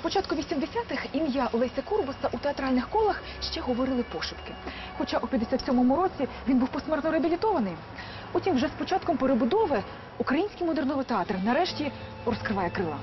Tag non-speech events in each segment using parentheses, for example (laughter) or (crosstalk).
початку 80-х ім'я Леся Курбаса у театральних колах ще говорили пошепки. Хоча у 57-му році він був посмертно реабілітований. Утім, вже з початком перебудови український модерновий театр нарешті розкриває крила.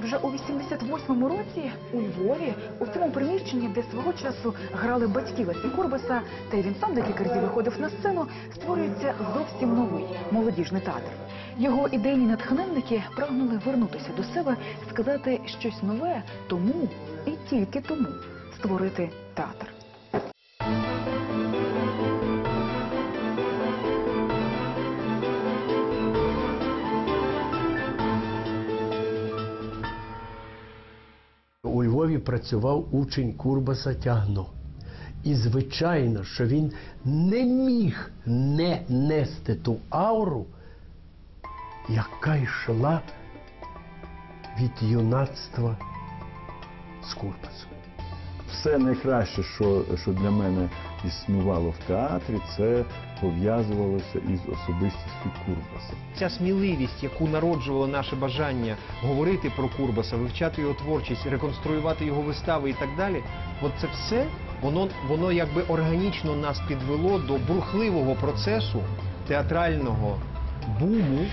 Вже у 88-му році у Львові, у цьому приміщенні, де свого часу грали батьки Лесі Курбаса, та й він сам декілька разів виходив на сцену, створюється зовсім новий молодіжний театр. Його ідейні натхненники прагнули вернутися до себе, сказати щось нове, тому і тільки тому створити театр. У Львові працював учень Курбаса Тягно. І звичайно, що він не міг не нести ту ауру, яка йшла від юнацтва з Курбасом. Все найкраще, що, що для мене існувало в театрі, це пов'язувалося із особистістю Курбаса. Ця сміливість, яку народжувало наше бажання говорити про Курбаса, вивчати його творчість, реконструювати його вистави і так далі. От це все воно, воно якби органічно нас підвело до бурхливого процесу театрального буму.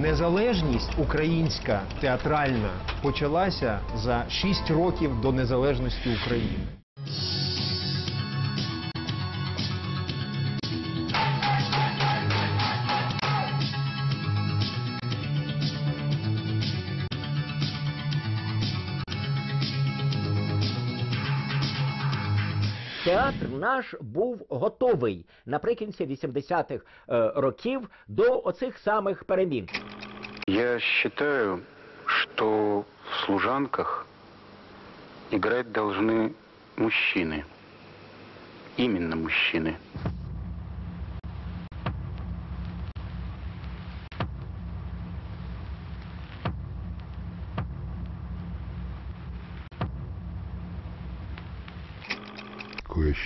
Незалежність українська театральна почалася за 6 років до незалежності України. Театр наш був готовий наприкінці 80-х е, років до оцих самих перемін. Я считаю, что в служанках играть должны мужчины. Именно мужчины.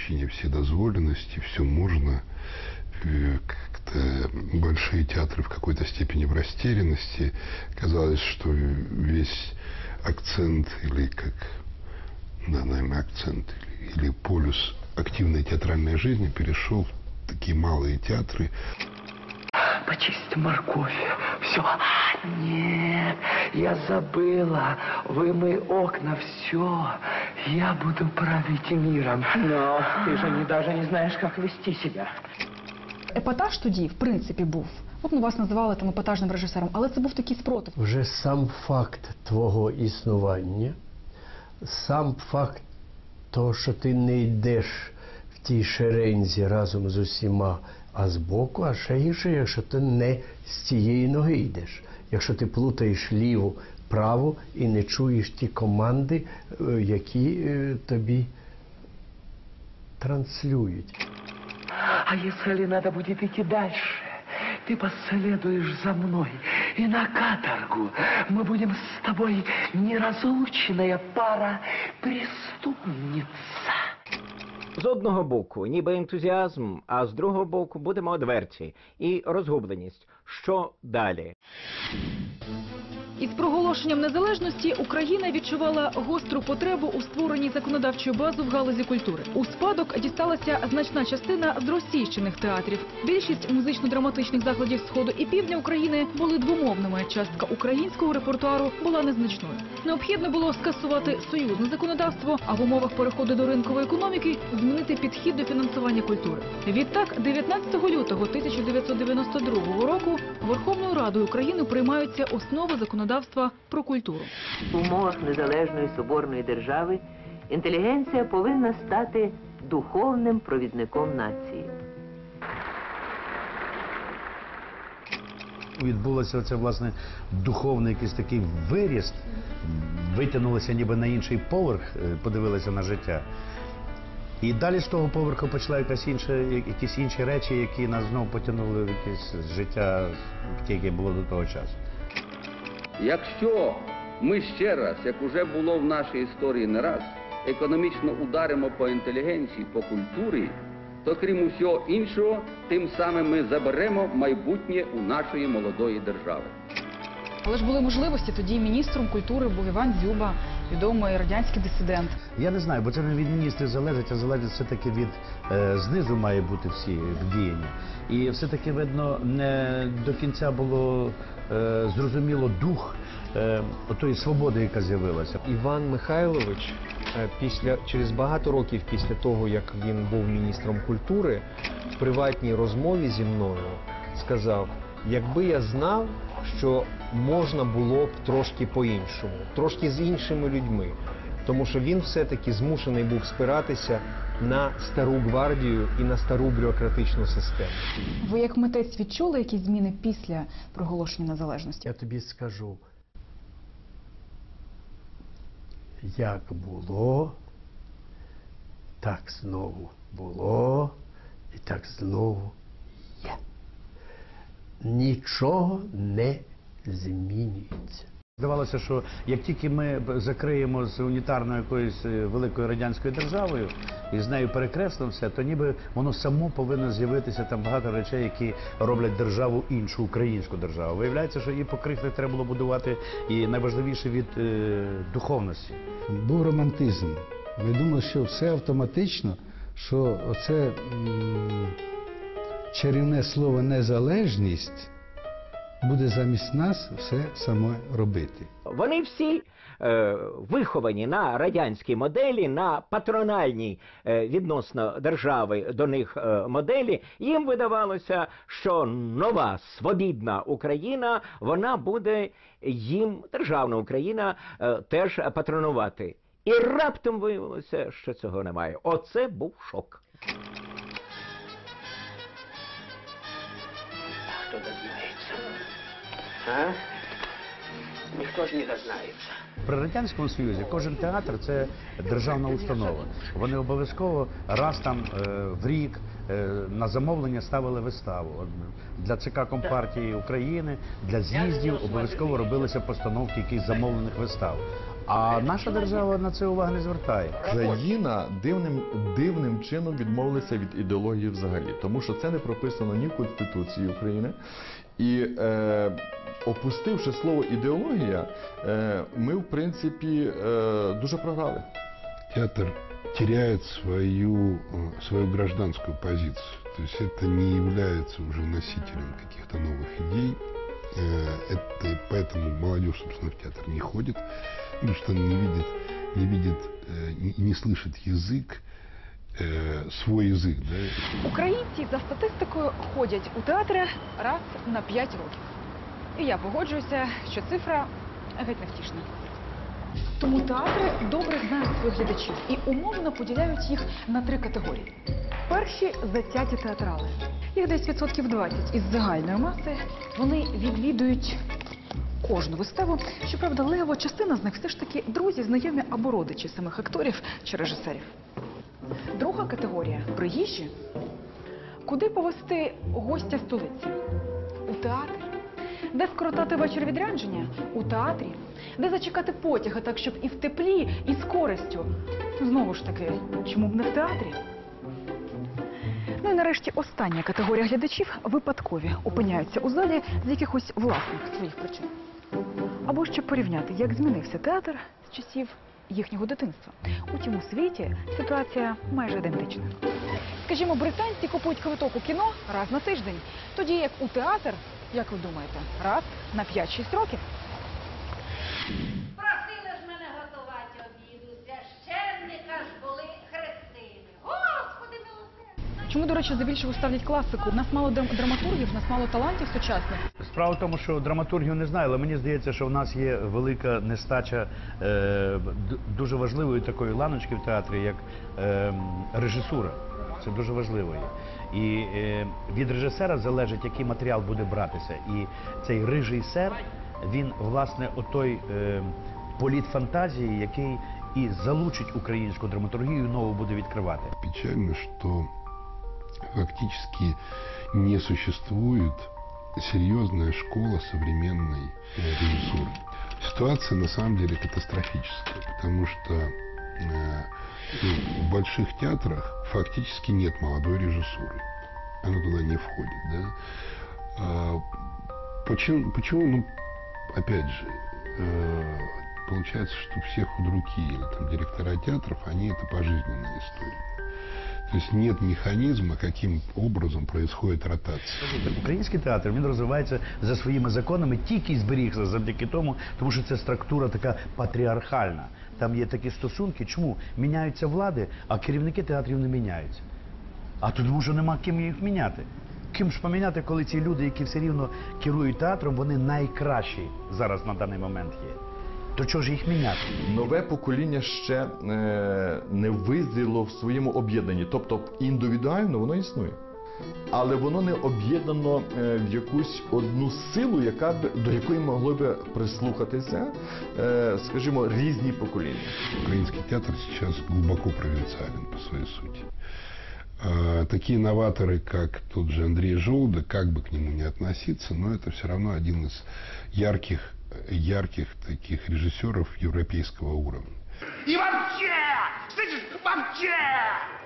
Ощущение вседозволенности, все можно. Э, Как-то большие театры в какой-то степени в растерянности. Казалось, что весь акцент или как, да, наверное, акцент или, полюс активной театральной жизни перешел в такие малые театры. Почисть морковь. Все. Нет, я забыла. Вымой окна, все. Я буду править миром. Но ты же не, даже не знаешь, как вести себя. Епатаж тоді, в принципі, був. От ми вас називали там епатажним режисером, але це був такий спротив. Вже сам факт твого існування, сам факт того, що ти не йдеш в тій шерензі разом з усіма, а збоку, а ще гірше, якщо ти не з цієї ноги йдеш. Якщо ти плутаєш ліву, праву і не чуєш ті команди, е, які е, тобі транслюють. А если надо будет идти дальше, ты последуешь за мной. И на каторгу мы будем с тобой неразлучная пара преступница. З одного боку, ніби ентузіазм, а з другого боку будемо одверті і розгубленість. Що далі? Із проголошенням незалежності Україна відчувала гостру потребу у створенні законодавчої бази в галузі культури. У спадок дісталася значна частина з російщених театрів. Більшість музично-драматичних закладів сходу і півдня України були двомовними. Частка українського репертуару була незначною. Необхідно було скасувати союзне законодавство, а в умовах переходу до ринкової економіки змінити підхід до фінансування культури. Відтак, 19 лютого 1992 року Верховною Радою України приймаються основи законодавства про культуру. В умовах незалежної соборної держави інтелігенція повинна стати духовним провідником нації. Відбулося це власне духовний якийсь такий виріст, витягнулося ніби на інший поверх, е, подивилися на життя. І далі з того поверху почала якась інша, якісь інші речі, які нас знову потягнули в якесь життя, яке було до того часу. Якщо ми ще раз, як уже було в нашій історії не раз, економічно ударимо по інтелігенції, по культурі, то крім усього іншого, тим самим ми заберемо майбутнє у нашої молодої держави. Але ж були можливості. Тоді міністром культури був Іван Дзюба, відомий радянський дисидент. Я не знаю, бо це не від міністрів залежить, а залежить все-таки від е, знизу має бути всі діяння. І все-таки, видно, не до кінця було е, зрозуміло дух е, отої свободи, яка з'явилася. Іван Михайлович е, після через багато років після того, як він був міністром культури, в приватній розмові зі мною сказав: якби я знав, що можна було б трошки по-іншому, трошки з іншими людьми. Тому що він все-таки змушений був спиратися на стару гвардію і на стару бюрократичну систему. Ви як митець відчули якісь зміни після проголошення незалежності? Я тобі скажу, як було, так знову було і так знову є. Нічого не змінюється. Здавалося, що як тільки ми закриємо з унітарною якоюсь е, великою радянською державою і з нею перекреслимо все, то ніби воно само повинно з'явитися там багато речей, які роблять державу іншу, українську державу. Виявляється, що і покрихти треба було будувати, і найважливіше від е, духовності. Був романтизм. Ми думали, що все автоматично, що оце м, чарівне слово незалежність буде замість нас все саме робити. Вони всі е, виховані на радянській моделі, на патрональній е, відносно держави до них е, моделі. Їм видавалося, що нова свобідна Україна вона буде їм державна Україна е, теж патронувати. І раптом виявилося, що цього немає. Оце був шок. А? Никто же не дознается. При радянському союзі кожен театр це державна установа. Вони обов'язково раз там е, в рік е, на замовлення ставили виставу. Для ЦК Компартії України, для з'їздів обов'язково робилися постановки якихось замовлених вистав. А наша держава на це уваги не звертає. Країна дивним, дивним чином відмовилася від ідеології взагалі, тому що це не прописано ні в Конституції України. І е, опустивши слово ідеологія, е, ми в принципі е, дуже програли. Театр теряет свою, э, свою гражданскую позицию. То есть это не является уже носителем каких-то новых идей. Э, Это, поэтому молодежь, собственно, в театр не ходит, потому что не видит, не, видит, э, не, не слышит язык, э, свой язык. Да? Українці за статистикою ходять у театри раз на 5 років. І я погоджуюся, що цифра геть невтішна. Тому театри добре знають своїх глядачів і умовно поділяють їх на три категорії. Перші затяті театрали. Їх десь відсотків 20 із загальної маси. Вони відвідують кожну виставу. Щоправда, лева частина з них все ж таки друзі, знайомі або родичі самих акторів чи режисерів. Друга категорія приїжджі. Куди повести гостя столиці? У театр. Де скоротати вечір відрядження? У театрі. Де зачекати потяга так, щоб і в теплі, і з користю. Знову ж таки, чому б не в театрі? Ну і нарешті остання категорія глядачів випадкові опиняються у залі з якихось власних своїх причин. Або щоб порівняти, як змінився театр з часів їхнього дитинства. Утім, у світі ситуація майже ідентична. Скажімо, британці купують квиток у кіно раз на тиждень, тоді як у театр, як ви думаєте, раз на 5-6 років. Просили ж мене готувати обіду, священника ж були хрестини. Господи, милосердний. Чому, до речі, здебільшого ставлять класику? У нас мало драм- драматургів, у нас мало талантів сучасних. Справа в тому, що драматургію не знаю, але мені здається, що в нас є велика нестача е, дуже важливої такої ланочки в театрі, як е, режисура. Це дуже важливо є. І е, від режисера залежить, який матеріал буде братися. І цей режисер, він, власне, отой е, політ фантазії, який і залучить українську драматургію, нову буде відкривати. Печально, что фактически не существует серьезная школа современной режиссуры. Ситуация на самом деле катастрофическая, потому что э, ну, в больших театрах фактически нет молодой режиссуры. Она туда не входит. Да? А, почему, почему? Ну, опять же, э, получается, что все худруки или там директора театров, они это пожизненная история. То есть нет механизма, каким образом происходит ротация. Український театр він розвивається за своїми законами, тільки зберігся завдяки тому, тому що це структура така патріархальна. Там є такі стосунки. Чому міняються влади, а керівники театрів не міняються? А тут що нема ким їх міняти. Ким ж поміняти, коли ці люди, які все рівно керують театром, вони найкращі зараз на даний момент є. То чого ж їх міняти? Нове покоління ще е, не визріло в своєму об'єднанні. Тобто індивідуально воно існує. Але воно не об'єднано е, в якусь одну силу, яка б до якої могли б прислухатися, е, скажімо, різні покоління. Украинский театр сейчас глубоко провинциален по своей сути. А, Такие новаторы, как тот же Андрей Желудо, как бы к нему не относиться, но это все равно один из ярких, ярких таких режиссеров европейского уровня. И вообще, слышишь, вообще,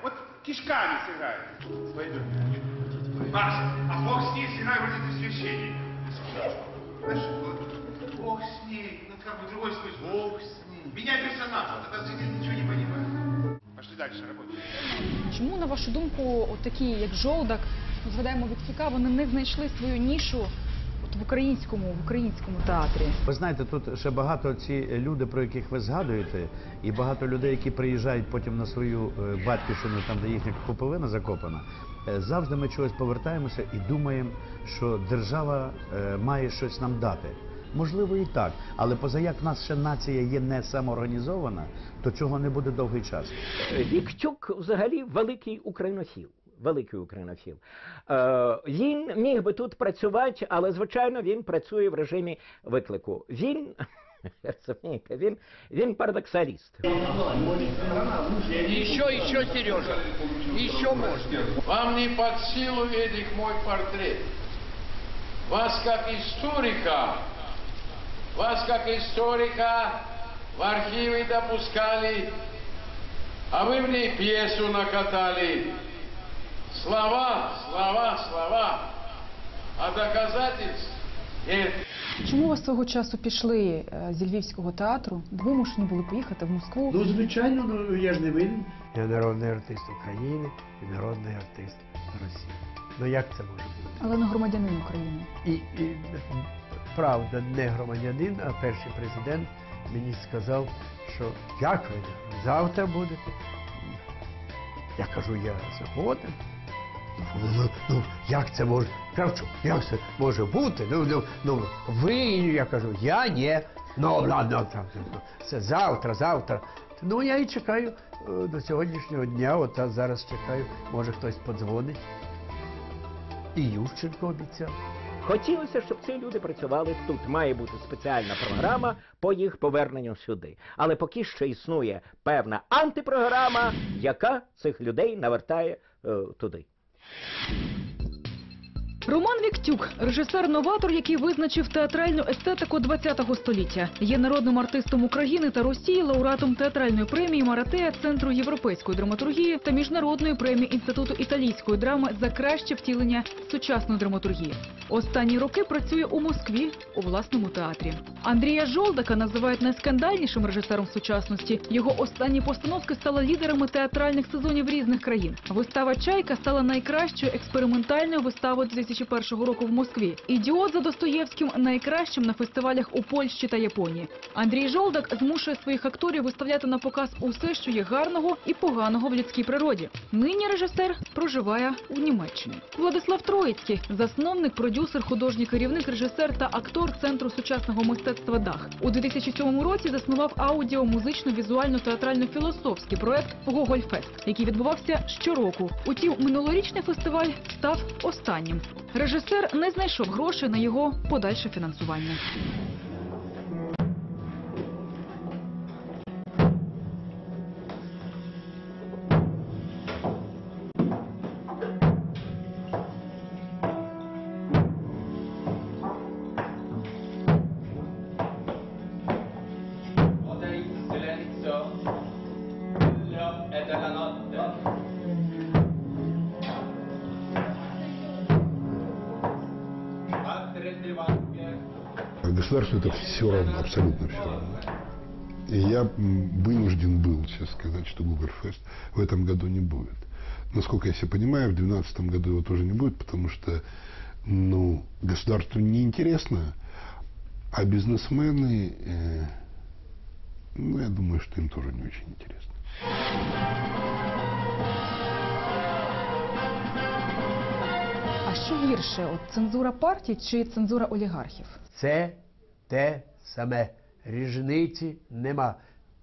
вот кишками сыграет. Пойду. Макс, а бог с ней сыграй вроде ты священник. Знаешь, вот, бог с ней, ну как бы другой смысл. Бог с ней. Меняй персонаж, вот это сидит, ничего не понимает. Пошли дальше работать. Чому, на вашу думку, от такі, як Жолдак, ну, згадаємо Вітфіка, вони не знайшли свою нішу от в українському, в українському театрі? Ви знаєте, тут ще багато ці люди, про яких ви згадуєте, і багато людей, які приїжджають потім на свою е, батьківщину, там де їхня пуповина закопана. е, Завжди ми чогось повертаємося і думаємо, що держава е, має щось нам дати. Можливо, і так, але позаяк в нас ще нація є не самоорганізована, то цього не буде довгий час. Віктюк взагалі великий українофіл Великий українофіл. Е, він міг би тут працювати, але звичайно він працює в режимі виклику. Він (laughs) розумієте, він, він парадоксаліст. Еще, еще, Сережа, еще можно. Вам не под силу, Эдик, мой портрет. Вас как историка, вас как историка в архивы допускали, а вы мне пьесу накатали. Слова, слова, слова, а доказательств нет. Чому ви свого часу пішли е, зі Львівського театру? Вимушені були поїхати в Москву? Ну, звичайно, ну я ж не винен. Я народний артист України і народний артист Росії. Ну як це може бути? Але не громадянин України. І, і правда, не громадянин, а перший президент мені сказав, що як ви завтра будете? Я кажу, я згоден. Ну, ну, як це може? Кравчук, як це може бути? Ну, ну, ну, ви, я кажу, я ні. Ну, ладно, це завтра, завтра. Ну, я і чекаю е, до сьогоднішнього дня, от зараз чекаю, може хтось подзвонить. І Ющенко обіцяв. Хотілося, щоб ці люди працювали тут. Має бути спеціальна програма по їх поверненню сюди. Але поки що існує певна антипрограма, яка цих людей навертає е, туди. ハハハ。Роман Віктюк, режисер-новатор, який визначив театральну естетику ХХ століття, є народним артистом України та Росії, лауреатом театральної премії Маратея Центру європейської драматургії та міжнародної премії Інституту італійської драми за краще втілення сучасної драматургії. Останні роки працює у Москві у власному театрі. Андрія Жолдака називають найскандальнішим режисером сучасності. Його останні постановки стали лідерами театральних сезонів різних країн. Вистава Чайка стала найкращою експериментальною виставою 2001 року в Москві. Ідіот за Достоєвським найкращим на фестивалях у Польщі та Японії. Андрій Жолдак змушує своїх акторів виставляти на показ усе, що є гарного і поганого в людській природі. Нині режисер проживає у Німеччині. Владислав Троїцький, засновник, продюсер, художній керівник, режисер та актор Центру сучасного мистецтва Дах. У 2007 році заснував аудіо музично візуально театрально філософський проект Гогольфест, який відбувався щороку. Утім, минулорічний фестиваль став останнім. Режисер не знайшов грошей на його подальше фінансування. государству это все равно, абсолютно все равно. И я м, вынужден был сейчас сказать, что Гугерфест в этом году не будет. Насколько я себе понимаю, в 2012 году его тоже не будет, потому что ну, государству неинтересно, а бизнесмены, э, ну, я думаю, что им тоже не очень интересно. А що гірше, от цензура партій чи цензура олігархів? Це те саме. Різниці нема.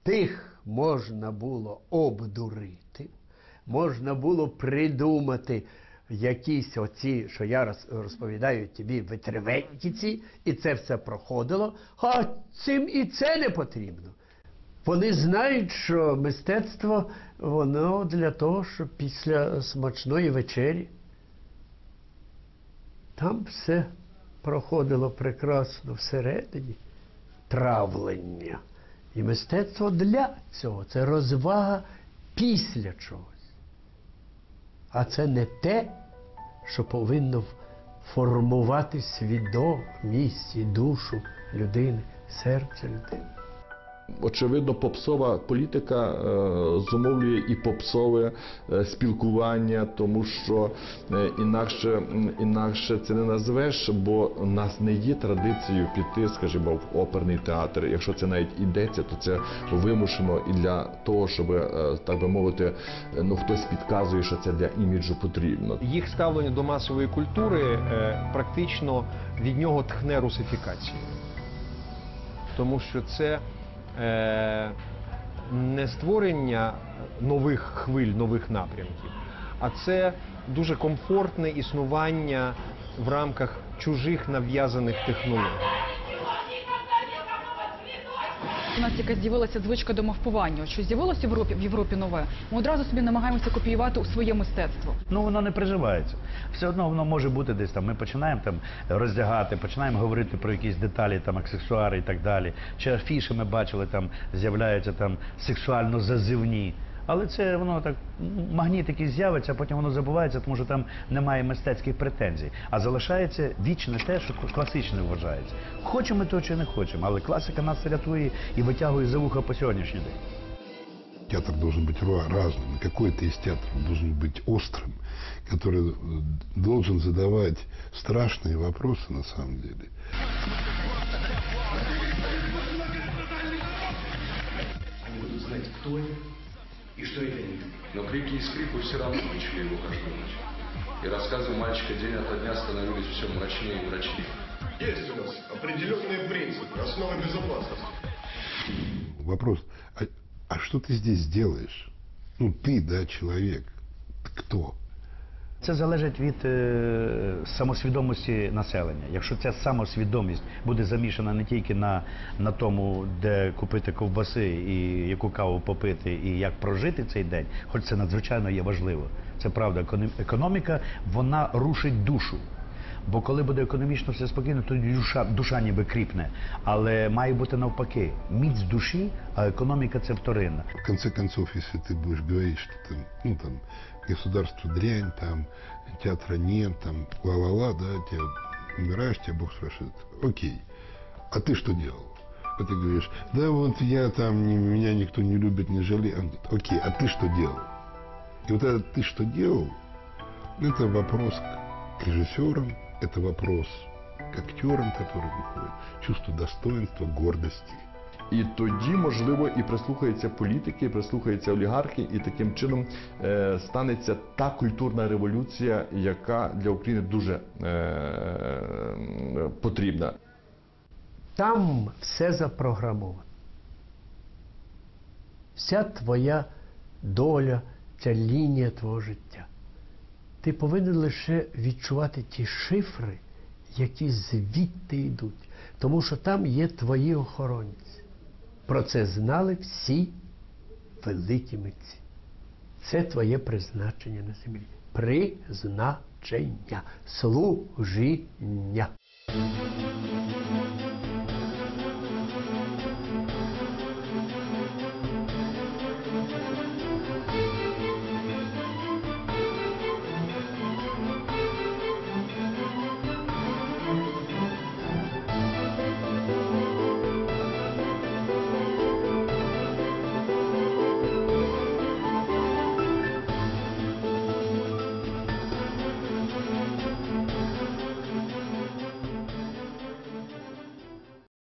Тих можна було обдурити, можна було придумати якісь оці, що я розповідаю тобі, витривенькіці, і це все проходило, а цим і це не потрібно. Вони знають, що мистецтво воно для того, щоб після смачної вечері там все проходило прекрасно всередині травлення. І мистецтво для цього це розвага після чогось. А це не те, що повинно формувати свідомість і душу людини, серце людини. Очевидно, попсова політика е, зумовлює і попсове е, спілкування, тому що е, інакше, інакше це не назвеш, бо у нас не є традицією піти, скажімо, в оперний театр. Якщо це навіть ідеться, то це вимушено і для того, щоб, так би мовити, ну хтось підказує, що це для іміджу потрібно. Їх ставлення до масової культури практично від нього тхне русифікацією. Тому що це не створення нових хвиль, нових напрямків, а це дуже комфортне існування в рамках чужих нав'язаних технологій. У нас якась з'явилася звичка до мавпування. Що з'явилося в Європі, в Європі нове, ми одразу собі намагаємося копіювати у своє мистецтво. Ну воно не приживається. Все одно воно може бути десь там. Ми починаємо там роздягати, починаємо говорити про якісь деталі, там аксесуари і так далі. Чи афіші ми бачили, там з'являються там сексуально зазивні. Але це воно так м, магніт якийсь з'явиться, а потім воно забувається, тому що там немає мистецьких претензій. А залишається вічне те, що класичне вважається. Хочемо ми то чи не хочемо, але класика нас рятує і витягує за вуха по сьогоднішній день. Театр должен быть ра- разным. И Какой-то из театров должен быть острым, который э, должен задавать страшные вопросы на самом деле. Они будут знать, кто они И что это они. Но крики и скрипы все равно мучили его каждую ночь. И рассказы мальчика день ото дня становились все мрачнее и мрачнее. Есть у нас определенные принципы, основы безопасности. Вопрос, а, а что ты здесь делаешь? Ну, ты, да, человек. Ты кто? Це залежить від е, самосвідомості населення. Якщо ця самосвідомість буде замішана не тільки на, на тому, де купити ковбаси і яку каву попити, і як прожити цей день, хоч це надзвичайно є важливо. Це правда, економіка вона рушить душу. Бо коли буде економічно все спокійно, то душа, душа ніби кріпне. Але має бути навпаки, міць душі, а економіка це вторинна. В конце концов, если ты будешь говорить, что там, ну, там, государство дрянь, там, театра нет, там, ла-ла-ла, да, тебе умираешь, тебя Бог спрашивает, окей, а ты что делал? А ты говоришь, да вот я там, меня никто не любит, не жалеет. Он говорит, окей, а ты что делал? И вот это ты что делал, это вопрос к режиссерам, это вопрос к актерам, которые выходят, чувство достоинства, гордости. І тоді, можливо, і прислухаються політики, і прислухаються олігархи, і таким чином е, станеться та культурна революція, яка для України дуже е, потрібна. Там все запрограмовано. Вся твоя доля, ця лінія твого життя. Ти повинен лише відчувати ті шифри, які звідти йдуть. Тому що там є твої охоронці. Про це знали всі великі митці. Це твоє призначення на землі. Призначення, служіння.